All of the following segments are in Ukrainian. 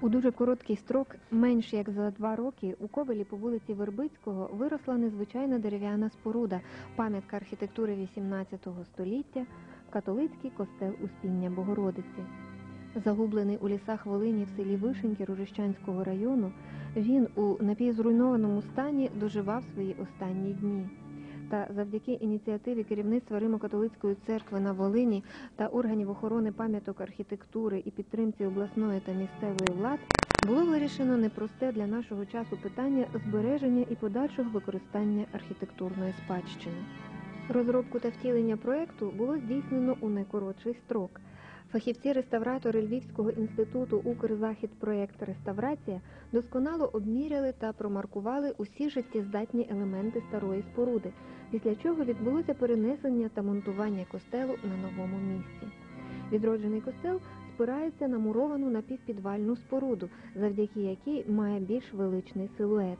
У дуже короткий строк, менш як за два роки, у Ковелі по вулиці Вербицького виросла незвичайна дерев'яна споруда, пам'ятка архітектури XVIII століття, католицький костел Успіння Богородиці. Загублений у лісах Волині в селі Вишеньки Ружищанського району, він у напівзруйнованому стані доживав свої останні дні. Та завдяки ініціативі керівництва Римо-католицької церкви на Волині та органів охорони пам'яток архітектури і підтримці обласної та місцевої влад було вирішено непросте для нашого часу питання збереження і подальшого використання архітектурної спадщини. Розробку та втілення проекту було здійснено у найкоротший строк. Фахівці-реставратори Львівського інституту Укрзахідпроект Реставрація досконало обміряли та промаркували усі життєздатні елементи старої споруди, після чого відбулося перенесення та монтування костелу на новому місці. Відроджений костел спирається на муровану напівпідвальну споруду, завдяки якій має більш величний силует.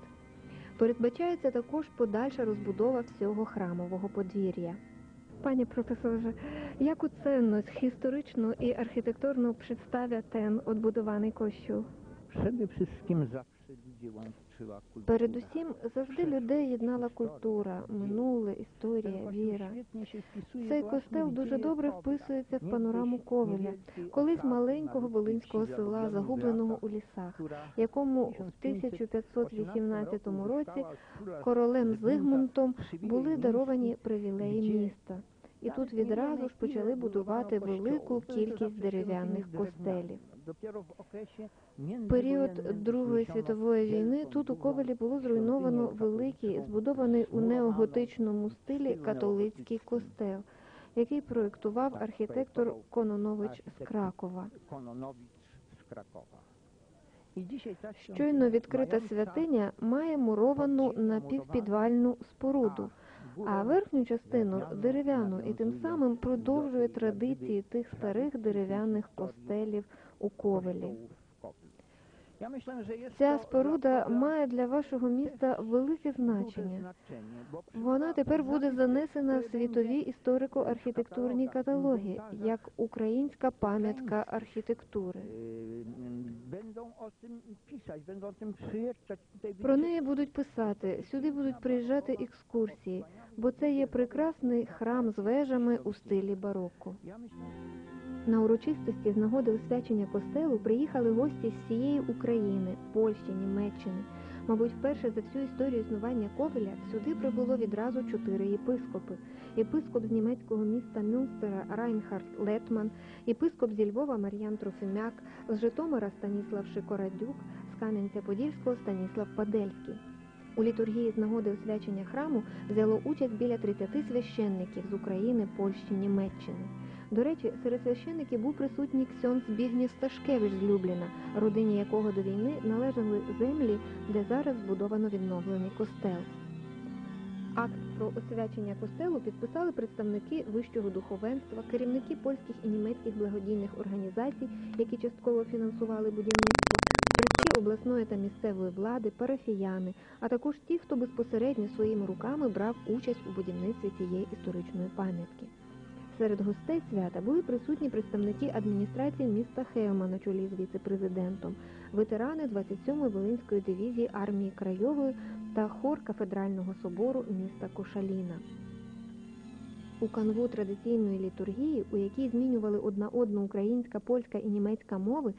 Передбачається також подальша розбудова всього храмового подвір'я. Пані професоре, яку цінність історичну і архітектурну представляє ten odbudowany kościół? Передусім, завжди людей єднала культура, минуле, історія, віра. Цей костел дуже добре вписується в панораму Ковеля, колись маленького волинського села, загубленого у лісах, якому в 1518 році королем Зигмунтом були даровані привілеї міста. І тут відразу ж почали будувати велику кількість дерев'яних костелів. В період Другої світової війни тут у Ковелі було зруйновано великий, збудований у неоготичному стилі католицький костел, який проєктував архітектор Кононович з Кракова. Щойно відкрита святиня має муровану напівпідвальну споруду, а верхню частину дерев'яну і тим самим продовжує традиції тих старих дерев'яних костелів у Ковелі. Ця споруда має для вашого міста велике значення. Вона тепер буде занесена в світові історико-архітектурні каталоги як українська пам'ятка архітектури. Про неї будуть писати, сюди будуть приїжджати екскурсії, бо це є прекрасний храм з вежами у стилі бароко. На урочистості з нагоди освячення костелу приїхали гості з всієї України, Польщі, Німеччини. Мабуть, вперше за всю історію існування Ковеля сюди прибуло відразу чотири єпископи: єпископ з німецького міста Мюнстера Райнхард Летман, єпископ зі Львова Мар'ян Трофімяк, з Житомира Станіслав Шикорадюк, з Кам'янця-Подільського Станіслав Падельський. У літургії з нагоди освячення храму взяло участь біля 30 священників з України, Польщі, Німеччини. До речі, серед священиків був присутній ксьон Збігнєв Сташкевич з Любліна, родині якого до війни належали землі, де зараз збудовано відновлений костел. Акт про освячення костелу підписали представники вищого духовенства, керівники польських і німецьких благодійних організацій, які частково фінансували будівництво, представники обласної та місцевої влади, парафіяни, а також ті, хто безпосередньо своїми руками брав участь у будівництві цієї історичної пам'ятки. Серед гостей свята були присутні представники адміністрації міста Хеома на чолі з віце-президентом, ветерани 27-ї Волинської дивізії армії Крайової та хор кафедрального собору міста Кошаліна. У канву традиційної літургії, у якій змінювали одна одну українська, польська і німецька мови,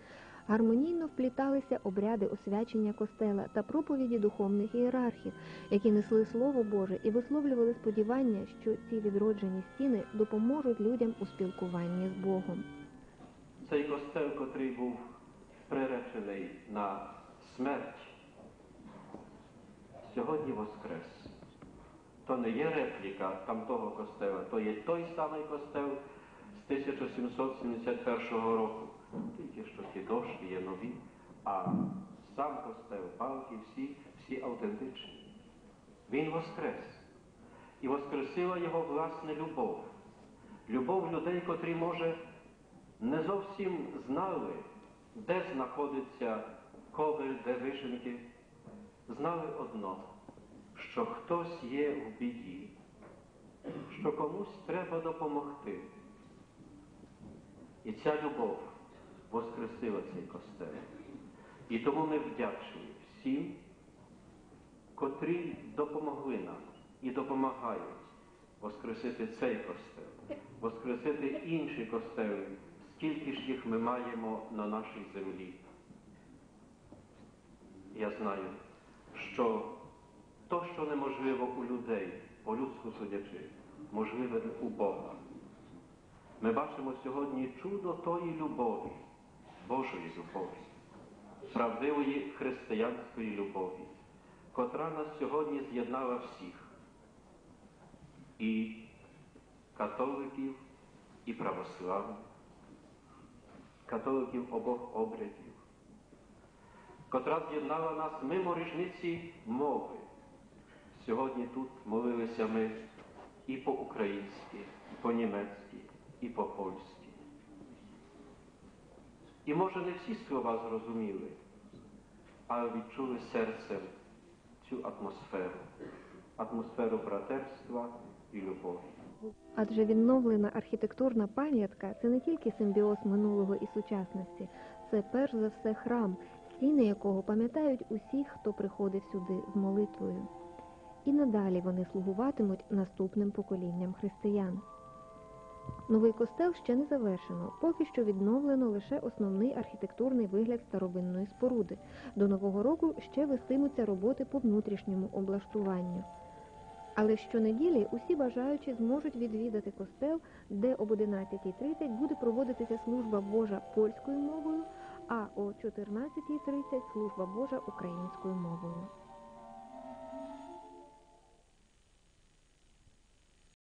гармонійно впліталися обряди освячення костела та проповіді духовних ієрархів, які несли Слово Боже і висловлювали сподівання, що ці відроджені стіни допоможуть людям у спілкуванні з Богом. Цей костел, котрий був приречений на смерть, сьогодні воскрес. То не є репліка тамтого костела, то є той самий костел з 1771 року. Тільки що ті дошки є нові, а сам костел, балки, всі, всі автентичні. Він воскрес. І воскресила його власне любов. Любов людей, котрі, може, не зовсім знали, де знаходиться ковель, де вишеньки, знали одно, що хтось є в біді, що комусь треба допомогти. І ця любов воскресила цей костел. І тому ми вдячні всім, котрі допомогли нам і допомагають воскресити цей костел, воскресити інші костели, скільки ж їх ми маємо на нашій землі. Я знаю, що то, що неможливо у людей, по-людську судячи, можливе у Бога. Ми бачимо сьогодні чудо тої любові, Божої любові, правдивої християнської любові, котра нас сьогодні з'єднала всіх, і католиків, і православних, католиків обох обрядів, котра з'єднала нас мимо ріжниці мови. Сьогодні тут молилися ми і по-українськи, і по-німецьки, і по-польськи. І може не всі слова зрозуміли, але відчули серцем цю атмосферу, атмосферу братерства і любові. Адже відновлена архітектурна пам'ятка це не тільки симбіоз минулого і сучасності, це перш за все храм, стіни якого пам'ятають усіх, хто приходив сюди з молитвою. І надалі вони слугуватимуть наступним поколінням християн. Новий костел ще не завершено, поки що відновлено лише основний архітектурний вигляд старовинної споруди. До нового року ще вестимуться роботи по внутрішньому облаштуванню. Але щонеділі усі бажаючі зможуть відвідати костел, де об 11.30 буде проводитися служба Божа польською мовою, а о 14.30 служба Божа українською мовою.